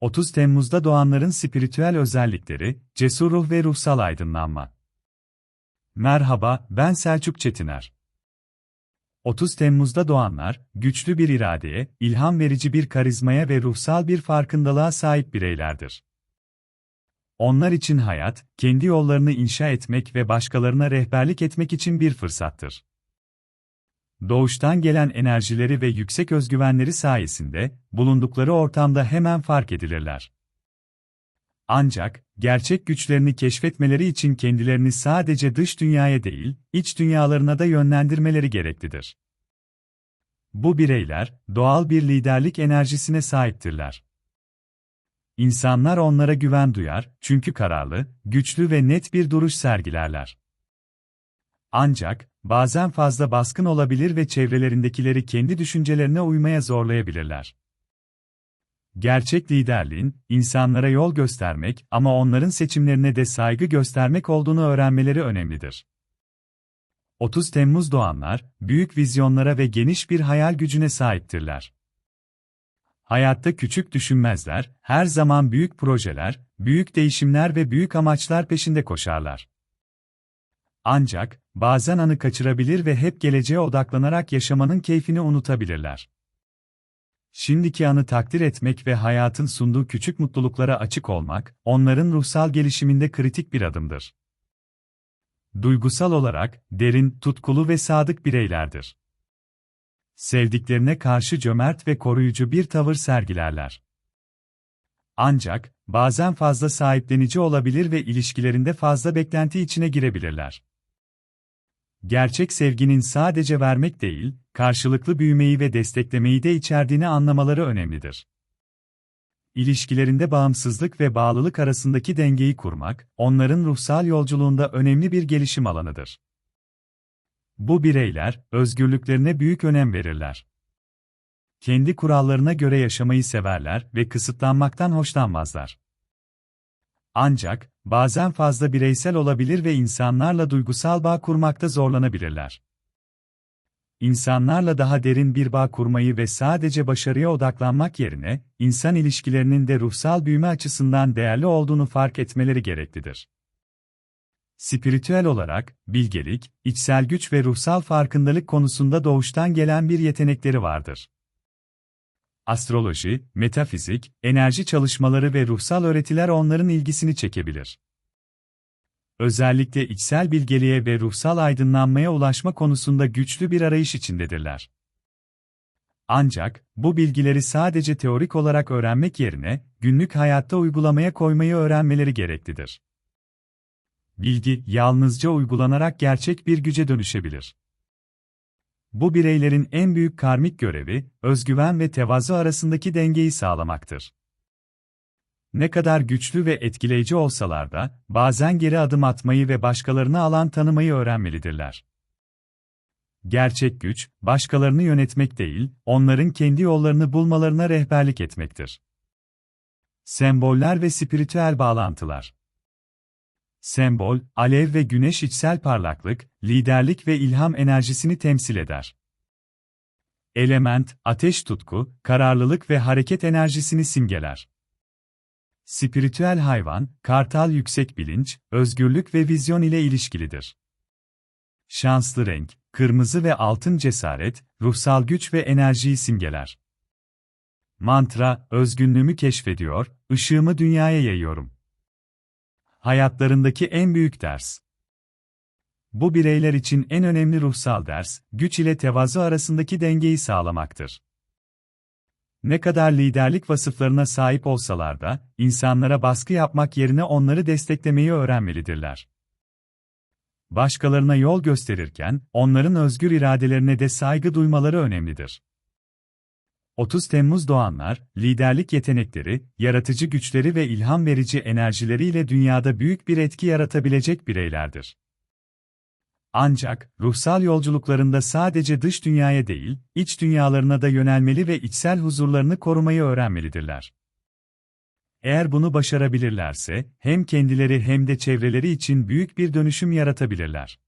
30 Temmuz'da doğanların spiritüel özellikleri, cesur ruh ve ruhsal aydınlanma. Merhaba, ben Selçuk Çetiner. 30 Temmuz'da doğanlar, güçlü bir iradeye, ilham verici bir karizmaya ve ruhsal bir farkındalığa sahip bireylerdir. Onlar için hayat, kendi yollarını inşa etmek ve başkalarına rehberlik etmek için bir fırsattır. Doğuştan gelen enerjileri ve yüksek özgüvenleri sayesinde, bulundukları ortamda hemen fark edilirler. Ancak, gerçek güçlerini keşfetmeleri için kendilerini sadece dış dünyaya değil, iç dünyalarına da yönlendirmeleri gereklidir. Bu bireyler, doğal bir liderlik enerjisine sahiptirler. İnsanlar onlara güven duyar, çünkü kararlı, güçlü ve net bir duruş sergilerler. Ancak, bazen fazla baskın olabilir ve çevrelerindekileri kendi düşüncelerine uymaya zorlayabilirler. Gerçek liderliğin, insanlara yol göstermek ama onların seçimlerine de saygı göstermek olduğunu öğrenmeleri önemlidir. 30 Temmuz doğanlar, büyük vizyonlara ve geniş bir hayal gücüne sahiptirler. Hayatta küçük düşünmezler, her zaman büyük projeler, büyük değişimler ve büyük amaçlar peşinde koşarlar. Ancak, bazen anı kaçırabilir ve hep geleceğe odaklanarak yaşamanın keyfini unutabilirler. Şimdiki anı takdir etmek ve hayatın sunduğu küçük mutluluklara açık olmak, onların ruhsal gelişiminde kritik bir adımdır. Duygusal olarak, derin, tutkulu ve sadık bireylerdir. Sevdiklerine karşı cömert ve koruyucu bir tavır sergilerler. Ancak, bazen fazla sahiplenici olabilir ve ilişkilerinde fazla beklenti içine girebilirler. Gerçek sevginin sadece vermek değil, karşılıklı büyümeyi ve desteklemeyi de içerdiğini anlamaları önemlidir. İlişkilerinde bağımsızlık ve bağlılık arasındaki dengeyi kurmak, onların ruhsal yolculuğunda önemli bir gelişim alanıdır. Bu bireyler, özgürlüklerine büyük önem verirler. Kendi kurallarına göre yaşamayı severler ve kısıtlanmaktan hoşlanmazlar. Ancak, bazen fazla bireysel olabilir ve insanlarla duygusal bağ kurmakta zorlanabilirler. İnsanlarla daha derin bir bağ kurmayı ve sadece başarıya odaklanmak yerine, insan ilişkilerinin de ruhsal büyüme açısından değerli olduğunu fark etmeleri gereklidir. Spiritüel olarak, bilgelik, içsel güç ve ruhsal farkındalık konusunda doğuştan gelen bir yetenekleri vardır astroloji, metafizik, enerji çalışmaları ve ruhsal öğretiler onların ilgisini çekebilir. Özellikle içsel bilgeliğe ve ruhsal aydınlanmaya ulaşma konusunda güçlü bir arayış içindedirler. Ancak, bu bilgileri sadece teorik olarak öğrenmek yerine, günlük hayatta uygulamaya koymayı öğrenmeleri gereklidir. Bilgi, yalnızca uygulanarak gerçek bir güce dönüşebilir. Bu bireylerin en büyük karmik görevi, özgüven ve tevazu arasındaki dengeyi sağlamaktır. Ne kadar güçlü ve etkileyici olsalar da, bazen geri adım atmayı ve başkalarını alan tanımayı öğrenmelidirler. Gerçek güç, başkalarını yönetmek değil, onların kendi yollarını bulmalarına rehberlik etmektir. Semboller ve spiritüel bağlantılar Sembol, alev ve güneş içsel parlaklık, liderlik ve ilham enerjisini temsil eder. Element, ateş tutku, kararlılık ve hareket enerjisini simgeler. Spiritüel hayvan, kartal yüksek bilinç, özgürlük ve vizyon ile ilişkilidir. Şanslı renk, kırmızı ve altın cesaret, ruhsal güç ve enerjiyi simgeler. Mantra, özgünlüğümü keşfediyor, ışığımı dünyaya yayıyorum. Hayatlarındaki en büyük ders. Bu bireyler için en önemli ruhsal ders, güç ile tevazu arasındaki dengeyi sağlamaktır. Ne kadar liderlik vasıflarına sahip olsalar da, insanlara baskı yapmak yerine onları desteklemeyi öğrenmelidirler. Başkalarına yol gösterirken, onların özgür iradelerine de saygı duymaları önemlidir. 30 Temmuz doğanlar, liderlik yetenekleri, yaratıcı güçleri ve ilham verici enerjileriyle dünyada büyük bir etki yaratabilecek bireylerdir. Ancak, ruhsal yolculuklarında sadece dış dünyaya değil, iç dünyalarına da yönelmeli ve içsel huzurlarını korumayı öğrenmelidirler. Eğer bunu başarabilirlerse, hem kendileri hem de çevreleri için büyük bir dönüşüm yaratabilirler.